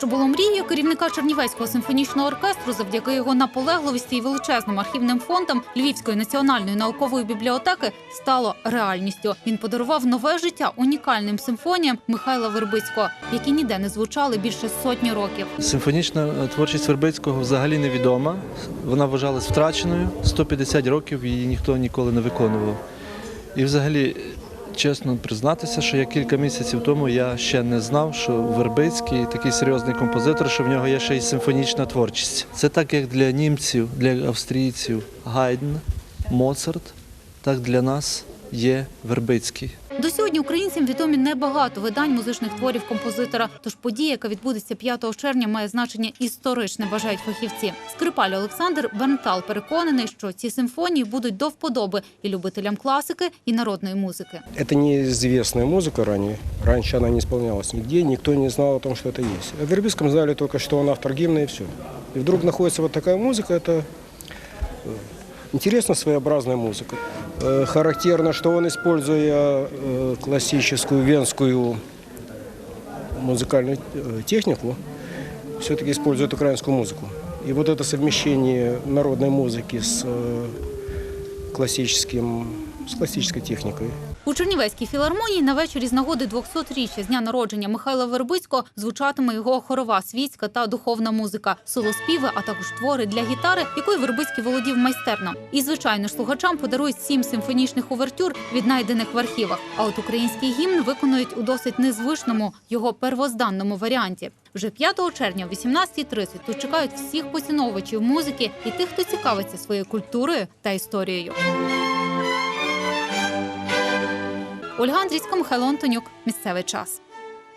Було мрією керівника Чернівецького симфонічного оркестру завдяки його наполегливості і величезним архівним фондам Львівської національної наукової бібліотеки стало реальністю. Він подарував нове життя унікальним симфоніям Михайла Вербицького, які ніде не звучали більше сотні років. Симфонічна е, творчість Вербицького взагалі невідома. Вона вважалась втраченою. 150 років її ніхто ніколи не виконував. І взагалі, чесно признатися, що я кілька місяців тому я ще не знав, що Вербицький такий серйозний композитор, що в нього є ще й симфонічна творчість. Це так, як для німців, для австрійців Гайден, Моцарт, так для нас є Вербицький. До сьогодні українцям відомі небагато видань музичних творів композитора. Тож подія, яка відбудеться 5 червня, має значення історичне, вважають фахівці. Скрипаль Олександр Бернтал переконаний, що ці симфонії будуть до вподоби і любителям класики, і народної музики. Это неизвестная музыка ранее. Раньше она не исполнялась нигде, никто не знал о том, что это есть. О Вербицком знали только, что он автор гимна и все. И вдруг находится вот такая музыка, это э, интересно своеобразная музыка. Э, Характерно, что он, используя э, классическую венскую музыкальную э, технику, все-таки использует украинскую музыку. И вот это совмещение народной музыки с э, классическим, с классической техникой, У Чернівецькій філармонії на вечорі з нагоди 200-річчя з дня народження Михайла Вербицького звучатиме його хорова світська та духовна музика, солоспіви, а також твори для гітари, якою Вербицький володів майстерно. І звичайно слухачам подарують сім симфонічних увертюр, віднайдених в архівах. А от український гімн виконують у досить незвичному його первозданному варіанті. Вже 5 червня о 18.30 тут чекають всіх поціновувачів музики і тих, хто цікавиться своєю культурою та історією. Ольга Андрійська, Михайло Антонюк. Місцевий час.